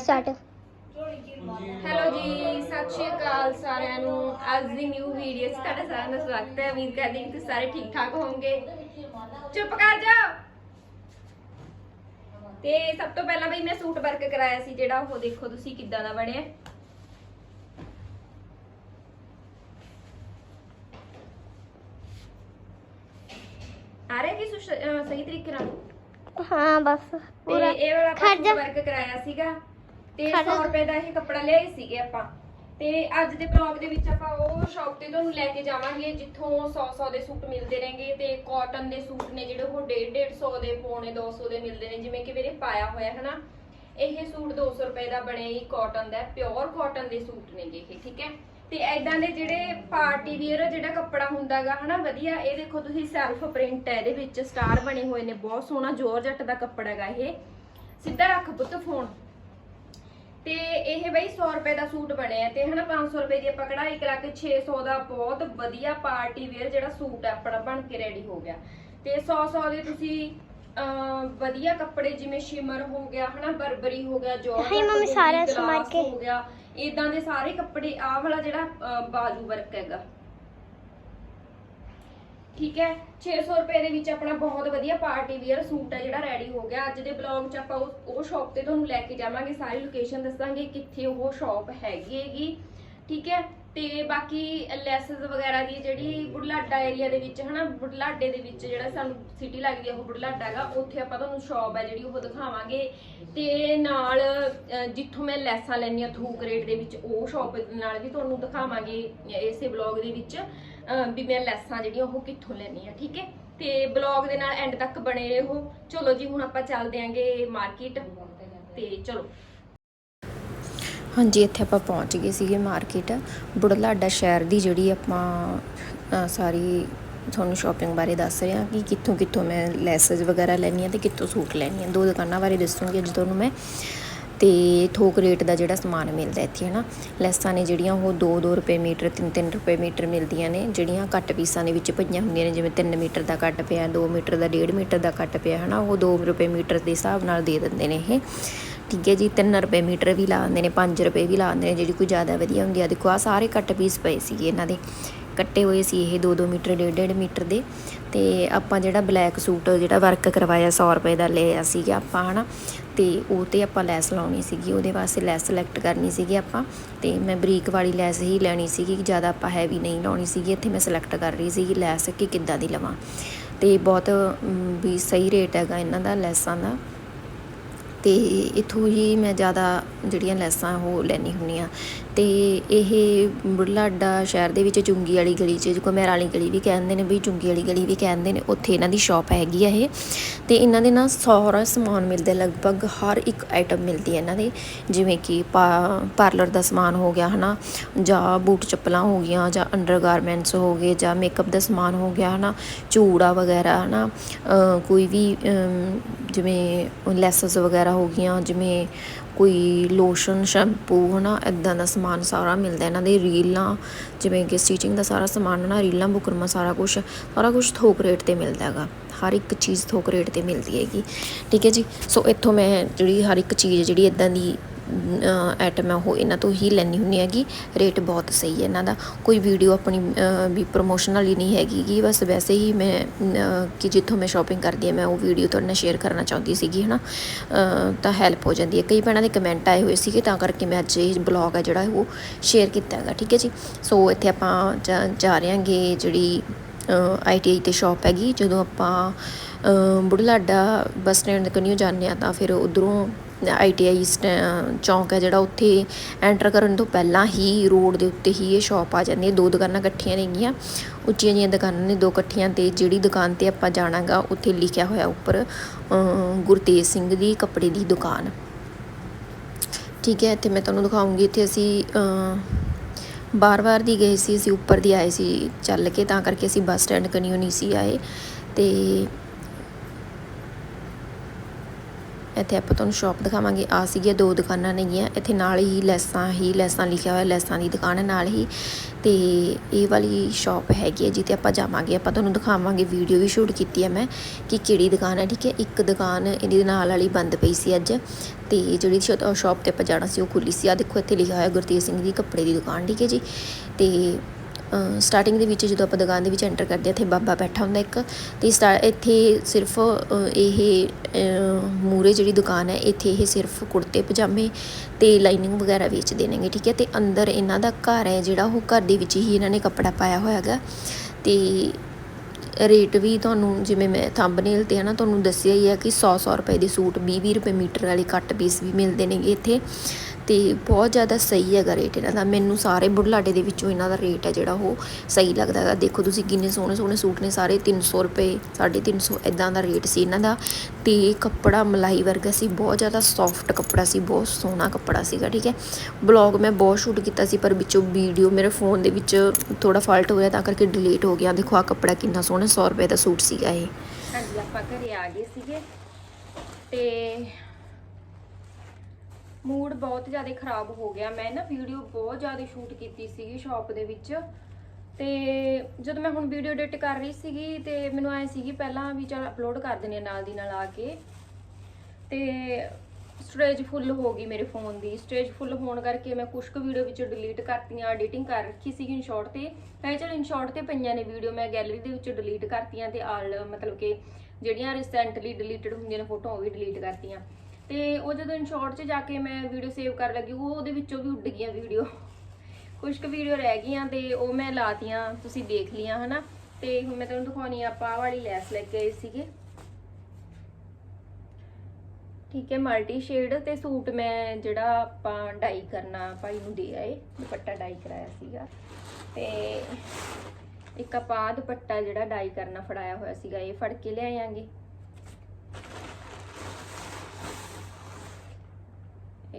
Start hello ਜੀ ਸਤਿ ਸ਼੍ਰੀ ਅਕਾਲ ਸਾਰਿਆਂ ਨੂੰ। ਅੱਜ ਦੀ ਨਿਊ ਵੀਡੀਓ 'ਚ ਤੁਹਾਡਾ ਸਾਰਿਆਂ ਦਾ ਸਵਾਗਤ ਹੈ। ਉਮੀਦ ਕਰਦੀ ਹਾਂ ਕਿ ਤੁਸੀਂ ਸਾਰੇ ਠੀਕ ਠਾਕ ਹੋਵੋਗੇ। ਚੁੱਪ ਕਰ ਜਾਓ। ਤੇ ਸਭ ਤੋਂ ਪਹਿਲਾਂ ਬਈ ਮੈਂ ਸੂਟ ਵਰਕ ਕਰਾਇਆ ਸੀ ਜਿਹੜਾ ਉਹ ਦੇਖੋ ਤੁਸੀਂ ਕਿੱਦਾਂ ਦਾ ਬਣਿਆ। ਆ ਰਿਹਾ ਕਿ ਸੁਸ਼- ਅਹ ਸਹੀ ਤਰੀਕੇ ਨਾਲ? ਹਾਂ ਬਸ ਤੇ ਪੂਰਾ ਇਹ ਵਾਲਾ ਖੜ ਜਾ। ਵਰਕ ਕਰਾਇਆ ਸੀਗਾ। ਤੇ ਖੜ ਜਾ। 100 ਰੁਪਏ ਦਾ ਇਹ ਕੱਪੜਾ ਲਿਆਏ ਸੀਗੇ ਆਪਾਂ। ਤੇ ਅੱਜ ਦੇ ਬਲੌਗ ਦੇ ਵਿੱਚ ਆਪਾਂ ਉਹ ਸ਼ਾਪ ਤੇ ਤੁਹਾਨੂੰ ਲੈ ਕੇ ਜਾਵਾਂਗੇ ਜਿੱਥੋਂ 100-100 ਦੇ ਸੂਟ ਮਿਲਦੇ ਨੇਗੇ ਤੇ ਕਾਟਨ ਦੇ ਸੂਟ ਨੇ ਜਿਹੜੇ ਉਹ 150-150 ਦੇ ਪੌਣੇ 200 ਦੇ ਮਿਲਦੇ ਨੇ ਜਿਵੇਂ ਕਿ ਮੇਰੇ ਪਾਇਆ ਹੋਇਆ ਹੈ ਨਾ ਇਹ ਸੂਟ 200 ਰੁਪਏ ਦਾ ਬਣਿਆ ਹੀ ਕਾਟਨ ਦਾ ਪਿਓਰ ਕਾਟਨ ਦੇ ਸੂਟ ਨੇਗੇ ਇਹ ਠੀਕ ਹੈ? ਤੇ ਐਦਾਂ ਦੇ ਜਿਹੜੇ ਪਾਰਟੀ ਵੀਅਰ ਜਿਹੜਾ ਕੱਪੜਾ ਹੁੰਦਾਗਾ ਹਨਾ ਵਧੀਆ ਇਹ ਦੇਖੋ ਤੁਸੀਂ ਸੈਲਫ ਪ੍ਰਿੰਟ ਹੈ ਇਹਦੇ ਵਿੱਚ ਸਟਾਰ ਬਣੇ ਹੋਏ ਨੇ ਬਹੁਤ ਸੋਹਣਾ ਜੋਰਜੱਟ ਦਾ ਕੱਪੜਾ ਹੈਗਾ ਇਹ। ਸਿੱਧਾ ਰੱਖ ਪੁੱਤ ਫੋਨ ਤੇ ਇਹ ਬਈ 100 ਰੁਪਏ ਦਾ ਸੂਟ ਬਣਿਆ ਤੇ ਹਨਾ 500 ਰੁਪਏ ਦੀ ਆਪਾਂ ਕਢਾਈ ਕਰਾ ਕੇ 600 ਦਾ ਬਹੁਤ ਵਧੀਆ ਪਾਰਟੀ ਵੇਅਰ ਜਿਹੜਾ ਸੂਟ ਹੈ ਆਪਣਾ ਬਣ ਕੇ ਰੈਡੀ ਹੋ ਗਿਆ ਤੇ 100 100 ਦੇ ਤੁਸੀਂ ਵਧੀਆ ਕੱਪੜੇ ਜਿਵੇਂ ਸ਼ਿਮਰ ਹੋ ਗਿਆ ਹਨਾ ਬਰਬਰੀ ਹੋ ਗਿਆ ਮੰਮੀ, ਹੋ ਗਈ, ਸਾਰਾ ਸਮਾਰ ਕੇ। ਹੋ ਗਿਆ ਇਦਾਂ ਦੇ ਸਾਰੇ ਕੱਪੜੇ ਆਹ ਵਾਲਾ ਜਿਹੜਾ ਬਾਜੂ ਵਰਕ ਹੈਗਾ ਠੀਕ ਹੈ? 600 ਰੁਪਏ ਦੇ ਵਿੱਚ ਆਪਣਾ ਬਹੁਤ ਵਧੀਆ ਪਾਰਟੀ ਵੀਅਰ ਸੂਟ ਹੈ ਜਿਹੜਾ ਰੈਡੀ ਹੋ ਗਿਆ। ਅੱਜ ਦੇ ਬਲੌਗ 'ਚ ਆਪਾਂ ਉਹ ਉਹ ਸ਼ਾਪ ਤੇ ਤੁਹਾਨੂੰ ਲੈ ਕੇ ਜਾਵਾਂਗੇ, ਸਾਰੀ ਲੋਕੇਸ਼ਨ ਦੱਸਾਂਗੇ ਕਿੱਥੇ ਉਹ ਸ਼ਾਪ ਹੈਗੀ ਹੈਗੀ। ਠੀਕ ਹੈ? ਤੇ ਬਾਕੀ ਲੈਸਸ ਵਗੈਰਾ ਦੀ ਜਿਹੜੀ ਬੁਢਲਾਡਾ ਏਰੀਆ ਦੇ ਵਿੱਚ ਹਨਾ, ਬੁਢਲਾਡੇ ਦੇ ਵਿੱਚ ਜਿਹੜਾ ਸਾਨੂੰ ਸਿਟੀ ਲੱਗਦੀ ਹੈ ਉਹ ਬੁਢਲਾਡਾ ਹੈਗਾ, ਉੱਥੇ ਆਪਾਂ ਤੁਹਾਨੂੰ ਸ਼ਾਪ ਹੈ ਜਿਹੜੀ ਉਹ ਦਿਖਾਵਾਂਗੇ। ਤੇ ਨਾਲ ਜਿੱਥੋਂ ਮੈਂ ਲੈਸਾਂ ਲੈਣੀਆਂ ਥੂਕ ਰੇਟ ਦੇ ਵਿੱਚ, ਉਹ ਸ਼ਾਪ ਨਾਲ ਵੀ ਤੁਹਾਨੂੰ ਦਿਖਾਵਾਂਗੇ ਇਸੇ ਬਲੌਗ ਦੇ ਵਿੱਚ ਵੀ ਮੈਂ ਲੈਸਾਂ ਜਿਹੜੀਆਂ ਉਹ ਕਿੱਥੋਂ ਲੈਣੀਆਂ ਠੀਕ ਹੈ? ਤੇ ਬਲੌਗ ਦੇ ਨਾਲ ਐਂਡ ਤੱਕ ਬਣੇ ਰਹੋ। ਚਲੋ ਜੀ, ਹੁਣ ਆਪਾਂ ਚੱਲਦੇ ਆਂਗੇ ਮਾਰਕੀਟ ਤੇ, ਚਲੋ। ਹਾਂਜੀ, ਇੱਥੇ ਆਪਾਂ ਪਹੁੰਚ ਗਏ ਸੀਗੇ ਮਾਰਕੀਟ ਬੁੜਲਾਡਾ ਸ਼ਹਿਰ ਦੀ ਜਿਹੜੀ ਆਪਾਂ ਸਾਰੀ ਤੁਹਾਨੂੰ ਸ਼ਾਪਿੰਗ ਬਾਰੇ ਦੱਸ ਰਹੇ ਹਾਂ ਕਿ ਕਿੱਥੋਂ ਕਿੱਥੋਂ ਮੈਂ ਲੈਸਸ ਵਗੈਰਾ ਲੈਣੀਆਂ ਤੇ ਕਿੱਥੋਂ ਸੂਟ ਲੈਣੀਆਂ ਦੋ ਦੁਕਾਨਾਂ ਬਾਰੇ ਦੱਸੂਗੀ ਅੱਜ ਤੁਹਾਨੂੰ ਮੈਂ। ਤੇ ਥੋਕ ਰੇਟ ਦਾ ਜਿਹੜਾ ਸਮਾਨ ਮਿਲਦਾ ਇੱਥੇ ਹੈ ਨਾ ਲੈਸਾਂ ਨੇ ਜਿਹੜੀਆਂ, ਉਹ 2-2 ਰੁਪਏ ਮੀਟਰ 3-3 ਰੁਪਏ ਮੀਟਰ ਮਿਲਦੀਆਂ ਨੇ, ਜਿਹੜੀਆਂ ਕੱਟ ਪੀਸਾਂ ਦੇ ਵਿੱਚ ਪਈਆਂ ਹੁੰਦੀਆਂ ਨੇ, ਜਿਵੇਂ 3 ਮੀਟਰ ਦਾ ਕੱਟ ਪਿਆ 2 ਮੀਟਰ ਦਾ 1.5 ਮੀਟਰ ਦਾ ਕੱਟ ਪਿਆ ਹੈ ਨਾ ਉਹ 2 ਰੁਪਏ ਮੀਟਰ ਦੇ ਹਿਸਾਬ ਨਾਲ ਦੇ ਦਿੰਦੇ ਨੇ ਇਹ। ਠੀਕ ਹੈ ਜੀ 3 ਰੁਪਏ ਮੀਟਰ ਵੀ ਲਾ ਦਿੰਦੇ ਨੇ 5 ਰੁਪਏ ਵੀ ਲਾ ਦਿੰਦੇ ਨੇ, ਜਿਹੜੀ ਕੋਈ ਜ਼ਿਆਦਾ ਵਧੀਆ ਹੁੰਦੀ ਆ। ਦੇਖੋ ਆ ਸਾਰੇ ਕੱਟ ਪੀਸ ਪਏ ਸੀਗੇ ਇਹਨਾਂ ਦੇ। ਕੱਟੇ ਹੋਏ ਸੀ ਇਹ 2-2 ਮੀਟਰ 1.5 ਮੀਟਰ ਦੇ। ਤੇ ਆਪਾਂ ਜਿਹੜਾ ਬਲੈਕ ਸੂਟ ਜਿਹੜਾ ਵਰਕ ਕਰਵਾਇਆ 100 ਰੁਪਏ ਦਾ ਲਿਆ ਸੀਗਾ ਆਪਾਂ, ਹਨਾ? ਤੇ ਉਹ ਤੇ ਆਪਾਂ ਲੈਸ ਲਾਉਣੀ ਸੀਗੀ, ਉਹਦੇ ਵਾਸਤੇ ਲੈਸ ਸਿਲੈਕਟ ਕਰਨੀ ਸੀਗੀ ਆਪਾਂ। ਤੇ ਮੈਂ ਬਰੀਕ ਵਾਲੀ ਲੈਸ ਹੀ ਲੈਣੀ ਸੀਗੀ ਕਿ ਜ਼ਿਆਦਾ ਆਪਾਂ ਹੈਵੀ ਨਹੀਂ ਲਾਉਣੀ ਸੀਗੀ। ਇੱਥੇ ਮੈਂ ਸਿਲੈਕਟ ਕਰ ਰਹੀ ਸੀਗੀ ਲੈਸ ਕਿ ਕਿੱਦਾਂ ਦੀ ਲਵਾਂ। ਤੇ ਬਹੁਤ ਵੀ ਸਹੀ ਰੇਟ ਹੈਗਾ ਇਹਨਾਂ ਦਾ ਲੈਸਾਂ ਦਾ। ਅਤੇ ਇੱਥੋਂ ਹੀ ਮੈਂ ਜ਼ਿਆਦਾ ਜਿਹੜੀਆਂ ਲੈਸਾਂ ਉਹ ਲੈਂਦੀ ਹੁੰਦੀ ਹਾਂ। ਤੇ ਇਹ ਬੁਢਲਾਡਾ ਸ਼ਹਿਰ ਦੇ ਵਿੱਚ ਚੁੰਗੀ ਵਾਲੀ ਗਲੀ 'ਚ ਘੁਮੇਰ ਵਾਲੀ ਗਲੀ ਵੀ ਕਹਿੰਦੇ ਨੇ ਵੀ ਚੁੰਗੀ ਵਾਲੀ ਗਲੀ ਵੀ ਕਹਿੰਦੇ ਨੇ ਉੱਥੇ ਇਹਨਾਂ ਦੀ ਸ਼ਾਪ ਹੈਗੀ ਆ ਇਹ। ਤੇ ਇਹਨਾਂ ਦੇ ਨਾਲ ਸਾਰਾ ਸਮਾਨ ਮਿਲਦਾ ਲਗਭਗ ਹਰ ਇੱਕ ਆਈਟਮ ਮਿਲਦੀ ਹੈ ਇਹਨਾਂ ਦੇ ਜਿਵੇਂ ਕਿ ਪਾਰਲਰ ਦਾ ਸਮਾਨ ਹੋ ਗਿਆ ਹਨਾ ਜਾਂ ਬੂਟ ਚੱਪਲਾਂ ਹੋ ਗਈਆਂ ਜਾਂ ਅੰਡਰਗਾਰਮੈਂਟਸ ਹੋ ਗਏ ਜਾਂ ਮੇਕਅਪ ਦਾ ਸਮਾਨ ਹੋ ਗਿਆ ਹਨਾ ਚੂੜਾ ਵਗੈਰਾ ਹਨਾ ਅ, ਕੋਈ ਵੀ ਜਿਵੇਂ ਲੈਸਸ ਵਗੈਰਾ ਹੋ ਗਈਆਂ ਜਿਵੇਂ ਕੋਈ ਲੋਸ਼ਨ ਸ਼ੈਂਪੂ ਹਨਾ ਇਦਾਂ ਦਾ ਸਮਾਨ ਸਾਰਾ ਮਿਲਦਾ ਇਹਨਾਂ ਦੇ, ਰੀਲਾਂ, ਜਿਵੇਂ ਕਿ ਸਟਿਚਿੰਗ ਦਾ ਸਾਰਾ ਸਮਾਨ ਨਾ ਰੀਲਾਂ, ਬੁਕਰਮਾ, ਸਾਰਾ ਕੁਝ ਸਾਰਾ ਕੁਝ ਥੋਕ ਰੇਟ ਤੇ ਮਿਲਦਾ ਹੈਗਾ। ਹਰ ਇੱਕ ਚੀਜ਼ ਥੋਕ ਰੇਟ ਤੇ ਮਿਲਦੀ ਹੈਗੀ। ਠੀਕ ਹੈ ਜੀ? ਸੋ ਇੱਥੋਂ ਮੈਂ ਜਿਹੜੀ ਹਰ ਇੱਕ ਚੀਜ਼ ਜਿਹੜੀ ਇਦਾਂ ਦੀ ਆਈਟਮ ਹੈ ਉਹ ਇਹਨਾਂ ਤੋਂ ਹੀ ਲੈਣੀ ਹੁੰਦੀ ਹੈਗੀ। ਰੇਟ ਬਹੁਤ ਸਹੀ ਹੈ ਇਹਨਾਂ ਦਾ। ਕੋਈ ਵੀਡੀਓ ਆਪਣੀ ਵੀ ਪ੍ਰੋਮੋਸ਼ਨਲ ਹੀ ਨਹੀਂ ਹੈਗੀ ਗੀ। ਬਸ ਵੈਸੇ ਹੀ ਮੈਂ ਕਿ ਜਿੱਥੋਂ ਮੈਂ ਸ਼ਾਪਿੰਗ ਕਰਦੀ ਹਾਂ ਮੈਂ ਉਹ ਵੀਡੀਓ ਤੁਹਾਡੇ ਨਾਲ ਸ਼ੇਅਰ ਕਰਨਾ ਚਾਹੁੰਦੀ ਸੀਗੀ ਹਨਾ? ਅ, ਤਾਂ ਹੈਲਪ ਹੋ ਜਾਂਦੀ ਹੈ। ਕਈ ਭੈਣਾਂ ਦੇ ਕਮੈਂਟ ਆਏ ਹੋਏ ਸੀਗੇ ਤਾਂ ਕਰਕੇ ਮੈਂ ਅੱਜ ਇਹ ਬਲੌਗ ਹੈ ਜਿਹੜਾ ਉਹ ਸ਼ੇਅਰ ਕੀਤਾ ਹੈਗਾ ਠੀਕ ਹੈ ਜੀ? ਸੋ ਇੱਥੇ ਆਪਾਂ ਜਾ- ਜਾ ਰਹੇ ਹਾਂਗੇ ਜਿਹੜੀ ਆਈਟੀਆਈ ਤੇ ਸ਼ਾਪ ਹੈਗੀ। ਜਦੋਂ ਆਪਾਂ ਅ, ਬੁਢਲਾਡਾ ਬੱਸ ਸਟੈਂਡ ਕਨੀਓ ਜਾਂਦੇ ਆ ਤਾਂ ਫਿਰ ਉਧਰੋਂ ਆਈਟੀਆਈ ਚੌਂਕ ਹੈ ਜਿਹੜਾ ਉੱਥੇ ਐਂਟਰ ਕਰਨ ਤੋਂ ਪਹਿਲਾਂ ਹੀ ਰੋਡ ਦੇ ਉੱਤੇ ਹੀ ਇਹ ਸ਼ਾਪ ਆ ਜਾਂਦੀ ਹੈ। ਦੋ ਦੁਕਾਨਾਂ ਇਕੱਠੀਆਂ ਨੇਗੀਆਂ ਉੱਚੀਆਂ ਜਿਹੀਆਂ ਦੁਕਾਨਾਂ ਨੇ ਦੋ ਇਕੱਠੀਆਂ ਤੇ ਜਿਹੜੀ ਦੁਕਾਨ ਤੇ ਆਪਾਂ ਜਾਣਾਗਾ ਉੱਥੇ ਲਿਖਿਆ ਹੋਇਆ ਉੱਪਰ ਗੁਰਤੇਜ ਸਿੰਘ ਦੀ ਕੱਪੜੇ ਦੀ ਦੁਕਾਨ। ਠੀਕ ਹੈ ਇੱਥੇ ਮੈਂ ਤੁਹਾਨੂੰ ਦਿਖਾਉਂਗੀ। ਇੱਥੇ ਅਸੀਂ ਅ, ਬਾਰ-ਬਾਰ ਦੀ ਗਏ ਸੀ ਅਸੀਂ ਉੱਪਰ ਦੀ ਆਏ ਸੀ ਚੱਲ ਕੇ ਤਾਂ ਕਰਕੇ ਅਸੀਂ ਬੱਸ ਸਟੈਂਡ ਕਨੀਓ ਨਹੀਂ ਸੀ ਆਏ। ਤੇ ਇੱਥੇ ਆਪਾਂ ਤੁਹਾਨੂੰ ਸ਼ਾਪ ਦਿਖਾਵਾਂਗੇ। ਆ ਸੀਗੀਆਂ ਦੋ ਦੁਕਾਨਾਂ ਨੇਗੀਆਂ। ਇੱਥੇ ਨਾਲ ਹੀ ਲੈਸਾਂ ਹੀ ਲੈਸਾਂ ਲਿਖਿਆ ਹੋਇਆ, ਲੈਸਾਂ ਦੀ ਦੁਕਾਨ ਹੈ ਨਾਲ ਹੀ। ਤੇ ਇਹ ਵਾਲੀ ਸ਼ਾਪ ਹੈਗੀ ਹੈ, ਜਿੱਥੇ ਆਪਾਂ ਜਾਵਾਂਗੇ। ਆਪਾਂ ਤੁਹਾਨੂੰ ਦਿਖਾਵਾਂਗੇ ਵੀਡੀਓ ਵੀ ਸ਼ੂਟ ਕੀਤੀ ਹੈ ਮੈਂ, ਕਿ ਕਿਹੜੀ ਦੁਕਾਨ ਹੈ, ਠੀਕ ਹੈ। ਇੱਕ ਦੁਕਾਨ ਇਹਦੇ ਨਾਲ ਵਾਲੀ ਬੰਦ ਪਈ ਸੀ ਅੱਜ। ਤੇ ਜਿਹੜੀ ਸ਼ਾਪ ਤੇ ਆਪਾਂ ਜਾਣਾ ਸੀ, ਉਹ ਖੁੱਲੀ ਸੀ। ਆ ਦੇਖੋ, ਇੱਥੇ ਲਿਖਿਆ ਹੋਇਆ ਗੁਰਤੇਜ ਸਿੰਘ ਦੀ ਕੱਪੜੇ ਦੀ ਦੁਕਾਨ, ਠੀਕ ਹੈ ਜੀ। ਤੇ ਸਟਾਰਟਿੰਗ ਦੇ ਵਿੱਚ ਜਦੋਂ ਆਪਾਂ ਦੁਕਾਨ ਦੇ ਵਿੱਚ ਐਂਟਰ ਕਰਦੇ ਹਾਂ, ਇੱਥੇ ਬਾਬਾ ਬੈਠਾ ਹੁੰਦਾ ਇੱਕ। ਤੇ ਸਟਾ, ਇੱਥੇ ਸਿਰਫ ਇਹ ਮੂਰੇ ਜਿਹੜੀ ਦੁਕਾਨ ਹੈ, ਇੱਥੇ ਇਹ ਸਿਰਫ ਕੁੜਤੇ, ਪਜਾਮੇ ਤੇ ਲਾਈਨਿੰਗ ਵਗੈਰਾ ਵੇਚਦੇ ਨੇਗੇ, ਠੀਕ ਹੈ? ਤੇ ਅੰਦਰ ਇਹਨਾਂ ਦਾ ਘਰ ਹੈ ਜਿਹੜਾ, ਉਹ ਘਰ ਦੇ ਵਿੱਚ ਹੀ ਇਹਨਾਂ ਨੇ ਕੱਪੜਾ ਪਾਇਆ ਹੋਇਆ ਹੈਗਾ। ਤੇ ਰੇਟ ਵੀ ਤੁਹਾਨੂੰ, ਜਿਵੇਂ ਮੈਂ ਥੰਬਨੇਲ ਤੇ ਹੈ ਨਾ, ਤੁਹਾਨੂੰ ਦੱਸਿਆ ਹੀ ਹੈ ਕਿ 100 100 ਰੁਪਏ ਦੇ ਸੂਟ 20 20 ਰੁਪਏ ਮੀਟਰ ਵਾਲੇ ਕੱਟ ਪੀਸ ਵੀ ਮਿਲਦੇ ਨੇਗੇ ਇੱਥੇ। ਤੇ ਬਹੁਤ ਜ਼ਿਆਦਾ ਸਹੀ ਹੈਗਾ ਰੇਟ ਇਹਨਾਂ ਦਾ। ਮੈਨੂੰ ਸਾਰੇ ਬੁਢਲਾਡੇ ਦੇ ਵਿੱਚੋਂ ਇਹਨਾਂ ਦਾ ਰੇਟ ਹੈ ਜਿਹੜਾ ਉਹ ਸਹੀ ਲੱਗਦਾ ਹੈਗਾ। ਦੇਖੋ ਤੁਸੀਂ ਕਿੰਨੇ ਸੋਹਣੇ ਸੋਹਣੇ ਸੂਟ ਨੇ ਸਾਰੇ 300 ਰੁਪਏ 350 ਇਦਾਂ ਦਾ ਰੇਟ ਸੀ ਇਹਨਾਂ ਦਾ। ਤੇ ਕੱਪੜਾ ਮਲਾਈ ਵਰਗਾ ਸੀ, ਬਹੁਤ ਜ਼ਿਆਦਾ ਸੌਫਟ ਕੱਪੜਾ ਸੀ, ਬਹੁਤ ਸੋਹਣਾ ਕੱਪੜਾ ਸੀਗਾ, ਠੀਕ ਹੈ। ਬਲੌਗ ਮੈਂ ਬਹੁਤ ਸ਼ੂਟ ਕੀਤਾ ਸੀ, ਪਰ ਵਿੱਚੋਂ ਵੀਡੀਓ ਮੇਰੇ ਫੋਨ ਦੇ ਵਿੱਚ ਥੋੜਾ ਫਾਲਟ ਹੋਇਆ, ਤਾਂ ਕਰਕੇ ਡਿਲੀਟ ਹੋ ਗਿਆ। ਦੇਖੋ ਆ ਕੱਪੜਾ ਕਿੰਨਾ ਸੋਹਣਾ 100 ਰੁਪਏ ਦਾ ਸੂਟ ਸੀਗਾ ਇਹ। ਹਾਂਜੀ, ਆਪਾਂ ਘਰੇ ਆ ਗਏ ਸੀਗੇ। ਤੇ ਮੂਡ ਬਹੁਤ ਜ਼ਿਆਦਾ ਖਰਾਬ ਹੋ ਗਿਆ। ਮੈਂ ਨਾ ਵੀਡੀਓ ਬਹੁਤ ਜ਼ਿਆਦਾ ਸ਼ੂਟ ਕੀਤੀ ਸੀਗੀ ਸ਼ਾਪ ਦੇ ਵਿੱਚ। ਤੇ ਜਦੋਂ ਮੈਂ ਹੁਣ ਵੀਡੀਓ ਐਡਿਟ ਕਰ ਰਹੀ ਸੀਗੀ ਤੇ ਮੈਨੂੰ ਐ ਸੀਗੀ ਪਹਿਲਾਂ ਵੀ ਚਲ ਅਪਲੋਡ ਕਰ ਦਿੰਨੀ ਆ ਨਾਲ ਦੀ ਨਾਲ ਆ ਕੇ। ਤੇ ਸਟੋਰੇਜ ਫੁੱਲ ਹੋ ਗਈ ਮੇਰੇ ਫੋਨ ਦੀ। ਸਟੋਰੇਜ ਫੁੱਲ ਹੋਣ ਕਰਕੇ ਮੈਂ ਕੁਝ ਕੁ ਵੀਡੀਓ ਵਿੱਚ ਡਿਲੀਟ ਕਰਤੀਆਂ ਐਡੀਟਿੰਗ ਕਰ ਰੱਖੀ ਸੀਗੀ ਇਨਸ਼ਾਰਟ ਤੇ। ਮੈਂ ਚਲ ਇਨਸ਼ਾਰਟ ਤੇ ਪਈਆਂ ਨੇ ਵੀਡੀਓ ਮੈਂ ਗੈਲਰੀ ਦੇ ਵਿੱਚ ਡਿਲੀਟ ਕਰਤੀਆਂ ਤੇ ਆਲ ਮਤਲਬ ਕਿ ਜਿਹੜੀਆਂ ਰੀਸੈਂਟਲੀ ਡਿਲੀਟਡ ਹੁੰਦੀਆਂ ਨੇ ਫੋਟੋਆਂ ਉਹ ਵੀ ਡਿਲੀਟ ਕਰਤੀਆਂ। ਤੇ ਉਹ ਜਦੋਂ ਇਨਸ਼ਾਰਟ 'ਚ ਜਾ ਕੇ ਮੈਂ ਵੀਡੀਓ ਸੇਵ ਕਰਨ ਲੱਗੀ, ਉਹ ਉਹਦੇ ਵਿੱਚੋਂ ਵੀ ਉੱਡ ਗਈਆਂ ਵੀਡੀਓ ਕੁਝ ਕੁ ਵੀਡੀਓ ਰਹਿ ਗਈਆਂ ਤੇ ਉਹ ਮੈਂ ਲਾਤੀਆਂ, ਤੁਸੀਂ ਦੇਖ ਲੀਆਂ ਹਨਾ? ਤੇ ਹੁਣ ਮੈਂ ਤੁਹਾਨੂੰ ਦਿਖਾਉਣੀ ਆ, ਆਪਾਂ ਆਹ ਵਾਲੀ ਲੈਸ ਲੈ ਕੇ ਆਏ ਸੀਗੇ। ਠੀਕ ਹੈ ਮਲਟੀ ਸ਼ੇਡ ਤੇ ਸੂਟ ਮੈਂ ਜਿਹੜਾ ਆਪਾਂ ਡਾਈ ਕਰਨਾ, ਭਾਈ ਨੂੰ ਦੇ ਆਏ, ਦੁਪੱਟਾ ਡਾਈ ਕਰਾਇਆ ਸੀਗਾ। ਤੇ ਇੱਕ ਆਪਾਂ ਦੁਪੱਟਾ ਜਿਹੜਾ ਡਾਈ ਕਰਨਾ, ਫੜਾਇਆ ਹੋਇਆ ਸੀਗਾ, ਇਹ ਫੜ ਕੇ ਲਿਆਵਾਂਗੇ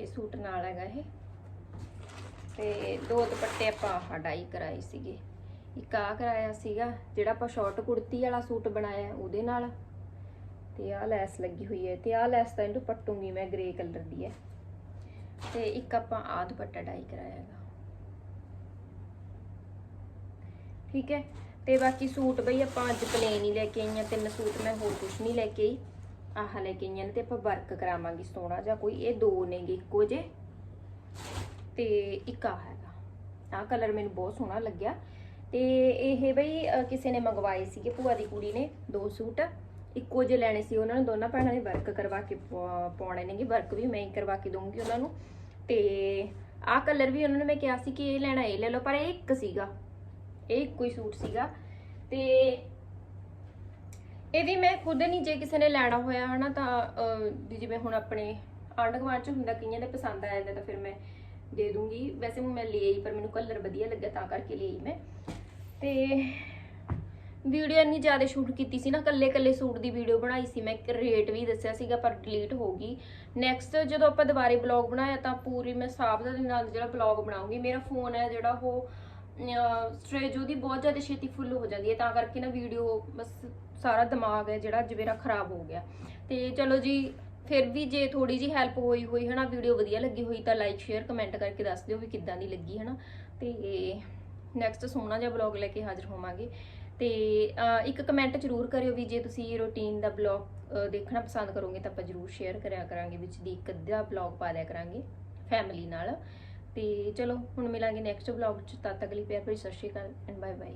ਇਹ ਸੂਟ ਨਾਲ ਹੈਗਾ ਇਹ। ਤੇ ਦੋ ਦੁਪੱਟੇ ਆਪਾਂ ਆਹ ਡਾਈ ਕਰਾਏ ਸੀਗੇ। ਇੱਕ ਆ ਕਰਾਇਆ ਸੀਗਾ, ਜਿਹੜਾ ਆਪਾਂ ਸ਼ਾਰਟ ਕੁੜਤੀ ਵਾਲਾ ਸੂਟ ਬਣਾਇਆ ਉਹਦੇ ਨਾਲ। ਤੇ ਆਹ ਲੈਸ ਲੱਗੀ ਹੋਈ ਹੈ ਤੇ ਆਹ ਲੈਸ ਤਾਂ ਇਹਨੂੰ ਪੱਟੂਗੀ ਮੈਂ ਗ੍ਰੇ ਕਲਰ ਦੀ ਹੈ। ਤੇ ਇੱਕ ਆਪਾਂ ਆਹ ਦੁਪੱਟਾ ਡਾਈ ਕਰਾਇਆ ਹੈਗਾ। ਠੀਕ ਹੈ? ਤੇ ਬਾਕੀ ਸੂਟ ਬਈ ਆਪਾਂ ਅੱਜ ਪਲੇਨ ਹੀ ਲੈ ਕੇ ਆਈਆਂ, ਤਿੰਨ ਸੂਟ ਮੈਂ ਹੋਰ ਕੁਝ ਨਹੀਂ ਲੈ ਕੇ ਆਈ। ਆਹ ਲੈ ਕੇ ਆਈਆਂ ਨੇ ਤੇ ਆਪਾਂ ਵਰਕ ਕਰਾਵਾਂਗੇ ਸੋਹਣਾ ਜਾਂ ਕੋਈ। ਇਹ ਦੋ ਨੇਗੇ ਇੱਕੋ ਜੇ ਤੇ ਇੱਕ ਆ ਹੈਗਾ। ਆਹ ਕਲਰ ਮੈਨੂੰ ਬਹੁਤ ਸੋਹਣਾ ਲੱਗਿਆ। ਤੇ ਇਹ ਬਈ ਕਿਸੇ ਨੇ ਮੰਗਵਾਏ ਸੀਗੇ, ਭੂਆ ਦੀ ਕੁੜੀ ਨੇ ਦੋ ਸੂਟ। ਇੱਕੋ ਜਿਹੇ ਲੈਣੇ ਸੀ ਉਹਨਾਂ ਨੇ, ਦੋਨਾਂ ਭੈਣਾਂ ਨੇ ਵਰਕ ਕਰਵਾ ਕੇ ਪਵਾ- ਪਾਉਣੇ ਨੇਗੇ। ਵਰਕ ਵੀ ਮੈਂ ਹੀ ਕਰਵਾ ਕੇ ਦਊਂਗੀ ਉਹਨਾਂ ਨੂੰ। ਤੇ ਆਹ ਕਲਰ ਵੀ ਉਹਨਾਂ ਨੇ ਮੈਂ ਕਿਹਾ ਸੀ ਕਿ ਇਹ ਲੈਣਾ, ਇਹ ਲੈ ਲਓ, ਪਰ ਇਹ ਇੱਕ ਸੀਗਾ। ਇਹ ਇੱਕੋ ਹੀ ਸੂਟ ਸੀਗਾ। ਤੇ ਇਹ ਵੀ ਮੈਂ ਖੁਦ ਨਹੀਂ ਜੇ ਕਿਸੇ ਨੇ ਲੈਣਾ ਹੋਇਆ ਹਨਾ ਤਾਂ ਅਹ, ਵੀ ਜਿਵੇਂ ਹੁਣ ਆਪਣੇ ਆਂਢ ਗੁਆਂਢ ਚ ਹੁੰਦਾ ਕਈਆਂ ਦੇ ਪਸੰਦ ਆ ਜਾਂਦਾ ਤਾਂ ਫਿਰ ਮੈਂ ਦੇ ਦੂੰਗੀ। ਵੈਸੇ ਮੈਂ ਲਈ ਆਈ ਪਰ ਮੈਨੂੰ ਕਲਰ ਵਧੀਆ ਲੱਗਿਆ ਤਾਂ ਕਰਕੇ ਲਈ ਮੈਂ। ਤੇ ਵੀਡੀਓ ਇੰਨੀ ਜ਼ਿਆਦਾ ਸ਼ੂਟ ਕੀਤੀ ਸੀ ਨਾ ਕੱਲੇ ਕੱਲੇ ਸੂਟ ਦੀ ਵੀਡੀਓ ਬਣਾਈ ਸੀ ਮੈਂ ਇੱਕ ਰੇਟ ਵੀ ਦੱਸਿਆ ਸੀਗਾ ਪਰ ਡਿਲੀਟ ਹੋ ਗਈ। ਨੈਕਸਟ ਜਦੋਂ ਆਪਾਂ ਦੁਬਾਰੇ ਬਲੌਗ ਬਣਾਇਆ ਤਾਂ ਪੂਰੀ ਮੈਂ ਸਾਵਧਾਨੀ ਨਾਲ ਜਿਹੜਾ ਬਲੌਗ ਬਣਾਉਂਗੀ ਮੇਰਾ ਫੋਨ ਹੈ ਜਿਹੜਾ ਉਹ ਸਟੋਰੇਜ ਉਹਦੀ ਬਹੁਤ ਜ਼ਿਆਦਾ ਛੇਤੀ ਫੁੱਲ ਹੋ ਜਾਂਦੀ ਹੈ, ਤਾਂ ਕਰਕੇ ਨਾ ਵੀਡੀਓ ਬਸ ਸਾਰਾ ਦਿਮਾਗ ਹੈ ਜਿਹੜਾ ਅੱਜ ਮੇਰਾ ਖਰਾਬ ਹੋ ਗਿਆ। ਤੇ ਚਲੋ ਜੀ, ਫਿਰ ਵੀ ਜੇ ਥੋੜੀ ਜੀ ਹੈਲਪ ਹੋਈ ਹੋਈ, ਹਨਾ ਵੀਡੀਓ ਵਧੀਆ ਲੱਗੀ ਹੋਈ ਤਾਂ ਲਾਈਕ ਸ਼ੇਅਰ ਕਮੈਂਟ ਕਰਕੇ ਦੱਸ ਦਿਓ ਵੀ ਕਿੱਦਾਂ ਦੀ ਲੱਗੀ, ਹਨਾ। ਤੇ ਨੈਕਸਟ ਸੋਹਣਾ ਜਿਹਾ ਬਲੌਗ ਲੈ ਕੇ ਹਾਜ਼ਰ ਹੋਵਾਂਗੇ। ਤੇ ਇੱਕ ਕਮੈਂਟ ਜ਼ਰੂਰ ਕਰਿਓ ਵੀ ਜੇ ਤੁਸੀਂ ਰੂਟੀਨ ਦਾ ਬਲੌਗ ਦੇਖਣਾ ਪਸੰਦ ਕਰੋਗੇ ਤਾਂ ਆਪਾਂ ਜ਼ਰੂਰ ਸ਼ੇਅਰ ਕਰਿਆ ਕਰਾਂਗੇ, ਵਿੱਚ ਦੀ ਇੱਕ ਅੱਧਾ ਬਲੌਗ ਪਾ ਦਿਆ ਕਰਾਂਗੇ ਫੈਮਿਲੀ ਨਾਲ। ਤੇ ਚਲੋ ਹੁਣ ਮਿਲਾਂਗੇ ਨੈਕਸਟ ਬਲੌਗ ਚ, ਤਦ ਤੱਕ ਲਈ ਪਿਆਰ ਭਰੀ ਸਤਿ ਸ਼੍ਰੀ ਅਕਾਲ ਐਂਡ ਬਾਏ ਬਾਏ